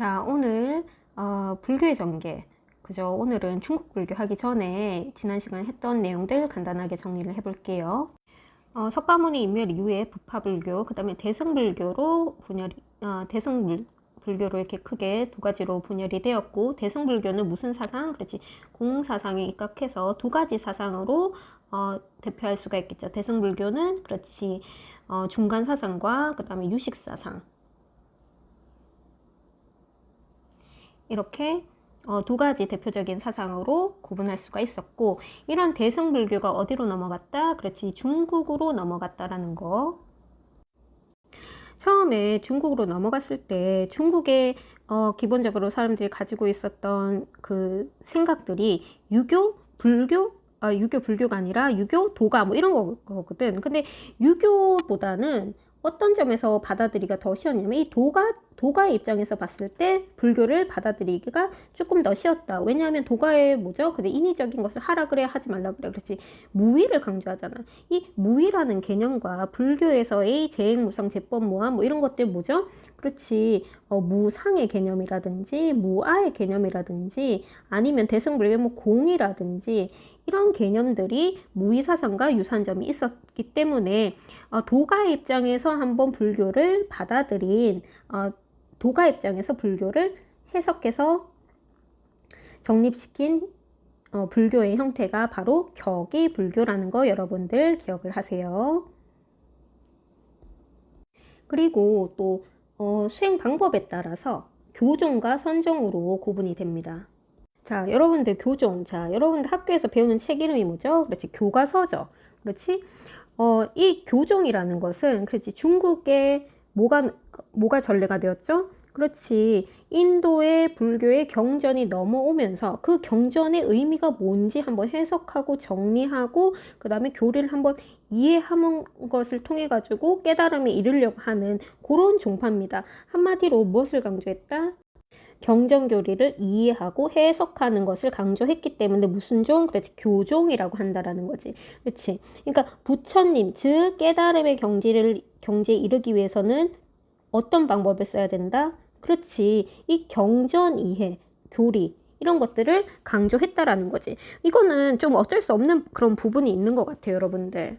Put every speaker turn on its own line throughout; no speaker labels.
자, 오늘 어, 불교의 전개. 그죠? 오늘은 중국 불교 하기 전에 지난 시간에 했던 내용들 간단하게 정리를 해볼게요. 어, 석가모니 인멸 이후에 부파불교, 그 다음에 대승불교로 분열이, 어, 대승불교로 이렇게 크게 두 가지로 분열이 되었고, 대승불교는 무슨 사상? 그렇지. 공사상에 입각해서 두 가지 사상으로 어, 대표할 수가 있겠죠. 대승불교는 그렇지. 어, 중간 사상과 그 다음에 유식 사상. 이렇게 어, 두 가지 대표적인 사상으로 구분할 수가 있었고 이런 대승불교가 어디로 넘어갔다? 그렇지 중국으로 넘어갔다라는 거. 처음에 중국으로 넘어갔을 때 중국에 어, 기본적으로 사람들이 가지고 있었던 그 생각들이 유교, 불교, 아, 유교, 불교가 아니라 유교, 도가 뭐 이런 거거든. 근데 유교보다는 어떤 점에서 받아들이기가 더 쉬웠냐면 이 도가 도가의 입장에서 봤을 때 불교를 받아들이기가 조금 더 쉬웠다. 왜냐하면 도가의 뭐죠? 근데 인위적인 것을 하라 그래 하지 말라 그래. 그렇지. 무위를 강조하잖아. 이 무위라는 개념과 불교에서의 재행 무상 재법무한 뭐 이런 것들 뭐죠? 그렇지. 어, 무상의 개념이라든지 무아의 개념이라든지 아니면 대승불교 뭐 공이라든지 이런 개념들이 무의사상과 유사점이 있었기 때문에 어, 도가 입장에서 한번 불교를 받아들인 어, 도가 입장에서 불교를 해석해서 정립시킨 어, 불교의 형태가 바로 격이 불교라는 거 여러분들 기억을 하세요. 그리고 또 어, 수행 방법에 따라서 교종과 선종으로 구분이 됩니다. 자, 여러분들 교종. 자, 여러분들 학교에서 배우는 책 이름이 뭐죠? 그렇지. 교과서죠. 그렇지. 어, 이 교종이라는 것은, 그렇지. 중국의 뭐가, 뭐가 전례가 되었죠? 그렇지. 인도의 불교의 경전이 넘어오면서 그 경전의 의미가 뭔지 한번 해석하고 정리하고 그 다음에 교리를 한번 이해하는 것을 통해 가지고 깨달음에 이르려고 하는 그런 종파입니다. 한마디로 무엇을 강조했다? 경전교리를 이해하고 해석하는 것을 강조했기 때문에 무슨 종? 그렇지 교종이라고 한다라는 거지. 그렇지. 그러니까 부처님 즉 깨달음의 경지를 경지에 이르기 위해서는 어떤 방법을 써야 된다? 그렇지. 이 경전 이해, 교리 이런 것들을 강조했다라는 거지. 이거는 좀 어쩔 수 없는 그런 부분이 있는 것 같아요, 여러분들.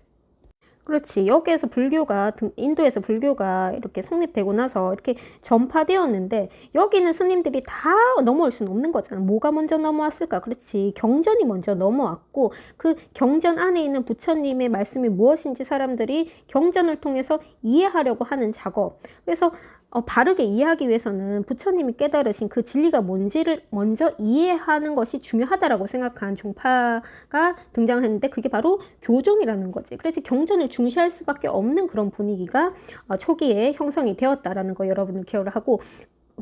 그렇지. 여기에서 불교가, 인도에서 불교가 이렇게 성립되고 나서 이렇게 전파되었는데, 여기는 스님들이 다 넘어올 수는 없는 거잖아. 뭐가 먼저 넘어왔을까? 그렇지. 경전이 먼저 넘어왔고, 그 경전 안에 있는 부처님의 말씀이 무엇인지 사람들이 경전을 통해서 이해하려고 하는 작업. 그래서 어, 바르게 이해하기 위해서는 부처님이 깨달으신 그 진리가 뭔지를 먼저 이해하는 것이 중요하다라고 생각한 종파가 등장을 했는데 그게 바로 교종이라는 거지. 그래서 경전을 중시할 수밖에 없는 그런 분위기가 어, 초기에 형성이 되었다라는 거 여러분들 기억을 하고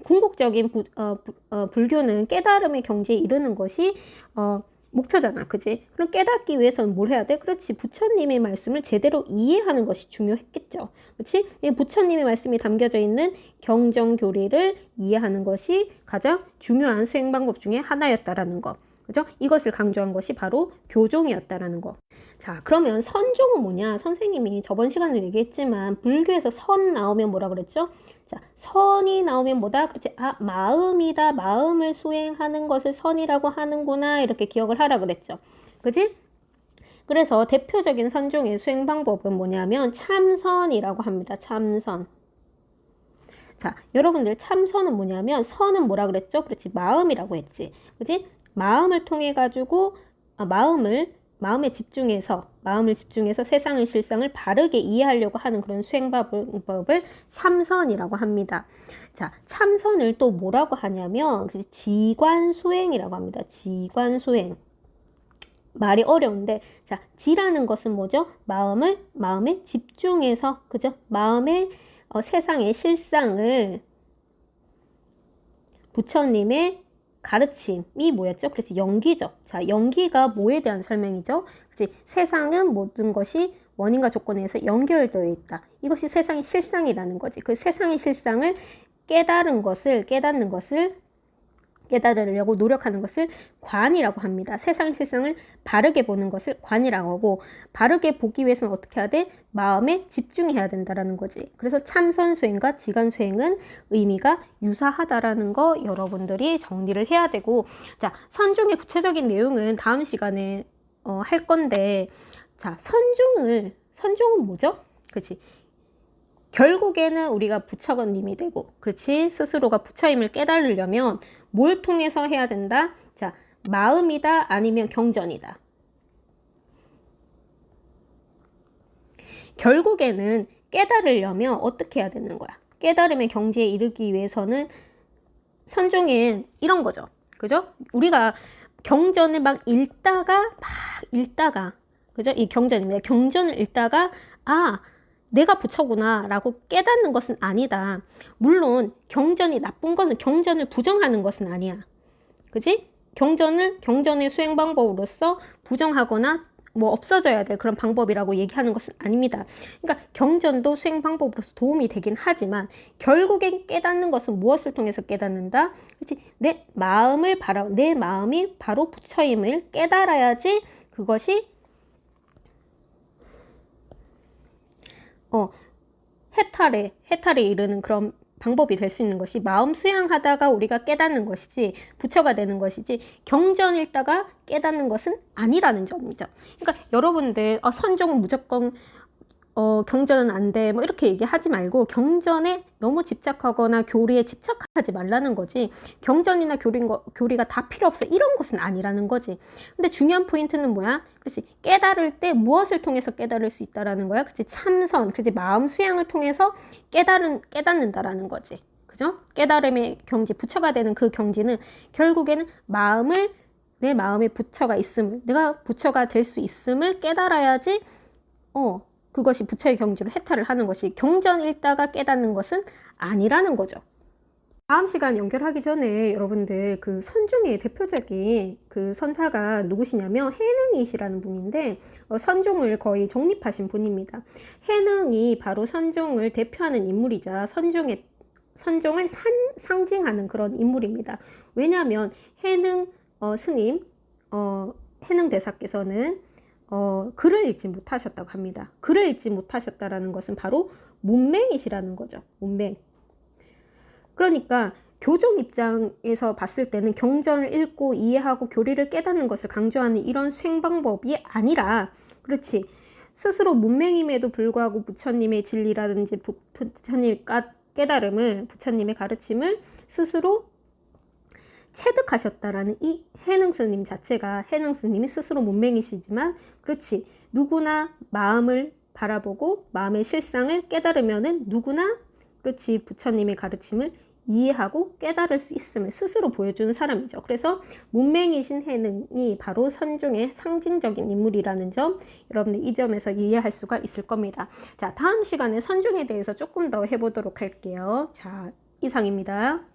궁극적인 부, 어, 부, 어, 불교는 깨달음의 경지에 이르는 것이 어, 목표잖아. 그지? 그럼 깨닫기 위해서는 뭘 해야 돼? 그렇지. 부처님의 말씀을 제대로 이해하는 것이 중요했겠죠. 그렇지? 부처님의 말씀이 담겨져 있는 경정 교리를 이해하는 것이 가장 중요한 수행 방법 중에 하나였다라는 것. 그죠? 이것을 강조한 것이 바로 교종이었다라는 거. 자, 그러면 선종은 뭐냐? 선생님이 저번 시간에 얘기했지만 불교에서 선 나오면 뭐라 그랬죠? 자, 선이 나오면 뭐다? 그렇지. 아, 마음이다. 마음을 수행하는 것을 선이라고 하는구나. 이렇게 기억을 하라 그랬죠. 그지? 그래서 대표적인 선종의 수행 방법은 뭐냐면 참선이라고 합니다. 참선. 자, 여러분들 참선은 뭐냐면 선은 뭐라 그랬죠? 그렇지. 마음이라고 했지. 그지? 마음을 통해 가지고 아, 마음을 마음에 집중해서 마음을 집중해서 세상의 실상을 바르게 이해하려고 하는 그런 수행법을 참선이라고 합니다. 자, 참선을 또 뭐라고 하냐면 그 지관 수행이라고 합니다. 지관 수행. 말이 어려운데 자, 지라는 것은 뭐죠? 마음을 마음에 집중해서 그죠? 마음의 어, 세상의 실상을 부처님의 가르침이 뭐였죠? 그래서 연기죠. 자, 연기가 뭐에 대한 설명이죠? 그치? 세상은 모든 것이 원인과 조건에 서 연결되어 있다. 이것이 세상의 실상이라는 거지. 그 세상의 실상을 깨달은 것을, 깨닫는 것을 깨달으려고 노력하는 것을 관이라고 합니다. 세상 세상을 바르게 보는 것을 관이라고 하고 바르게 보기 위해서는 어떻게 해야 돼? 마음에 집중해야 된다라는 거지. 그래서 참선 수행과 지간 수행은 의미가 유사하다라는 거 여러분들이 정리를 해야 되고 자, 선중의 구체적인 내용은 다음 시간에 어, 할 건데 자, 선중을 선중은 뭐죠? 그렇지. 결국에는 우리가 부처건님이 되고, 그렇지? 스스로가 부처임을 깨달으려면 뭘 통해서 해야 된다? 자, 마음이다, 아니면 경전이다. 결국에는 깨달으려면 어떻게 해야 되는 거야? 깨달음의 경지에 이르기 위해서는 선종인 이런 거죠. 그죠? 우리가 경전을 막 읽다가, 막 읽다가, 그죠? 이 경전입니다. 경전을 읽다가, 아, 내가 부처구나 라고 깨닫는 것은 아니다. 물론 경전이 나쁜 것은 경전을 부정하는 것은 아니야. 그지? 경전을 경전의 수행 방법으로서 부정하거나 뭐 없어져야 될 그런 방법이라고 얘기하는 것은 아닙니다. 그러니까 경전도 수행 방법으로서 도움이 되긴 하지만 결국엔 깨닫는 것은 무엇을 통해서 깨닫는다? 그렇지? 내 마음을 바라 내 마음이 바로 부처임을 깨달아야지 그것이 어, 해탈에, 해탈에 이르는 그런 방법이 될 수 있는 것이 마음 수양하다가 우리가 깨닫는 것이지 부처가 되는 것이지 경전 읽다가 깨닫는 것은 아니라는 점이죠. 그러니까 여러분들 어, 선종은 무조건 어, 경전은 안 돼. 뭐 이렇게 얘기하지 말고 경전에 너무 집착하거나 교리에 집착하지 말라는 거지. 경전이나 교리, 교리가 다 필요 없어. 이런 것은 아니라는 거지. 근데 중요한 포인트는 뭐야? 그렇지. 깨달을 때 무엇을 통해서 깨달을 수 있다라는 거야. 그렇지. 참선. 그렇지. 마음 수양을 통해서 깨달은, 깨닫는다라는 거지. 그죠? 깨달음의 경지, 부처가 되는 그 경지는 결국에는 마음을 내 마음에 부처가 있음을, 내가 부처가 될 수 있음을 깨달아야지, 어, 그것이 부처의 경지로 해탈을 하는 것이 경전 읽다가 깨닫는 것은 아니라는 거죠. 다음 시간 연결하기 전에 여러분들 그 선중의 대표적인 그 선사가 누구시냐면 해능이시라는 분인데 어, 선종을 거의 정립하신 분입니다. 해능이 바로 선종을 대표하는 인물이자 선종의 선종을 산, 상징하는 그런 인물입니다. 왜냐하면 해능 어, 스님 어, 해능 대사께서는 어, 글을 읽지 못하셨다고 합니다. 글을 읽지 못하셨다라는 것은 바로 문맹이시라는 거죠. 문맹. 그러니까 교종 입장에서 봤을 때는 경전을 읽고 이해하고 교리를 깨닫는 것을 강조하는 이런 수행 방법이 아니라 그렇지 스스로 문맹임에도 불구하고 부처님의 진리라든지 부, 부처님 깨달음을 부처님의 가르침을 스스로 체득하셨다라는 이 해능 스님 자체가 해능 스님이 스스로 문맹이시지만 그렇지 누구나 마음을 바라보고 마음의 실상을 깨달으면은 누구나 그렇지 부처님의 가르침을 이해하고 깨달을 수 있음을 스스로 보여주는 사람이죠. 그래서 문맹이신 해능이 바로 선중의 상징적인 인물이라는 점 여러분들 이 점에서 이해할 수가 있을 겁니다. 자, 다음 시간에 선중에 대해서 조금 더 해보도록 할게요. 자, 이상입니다.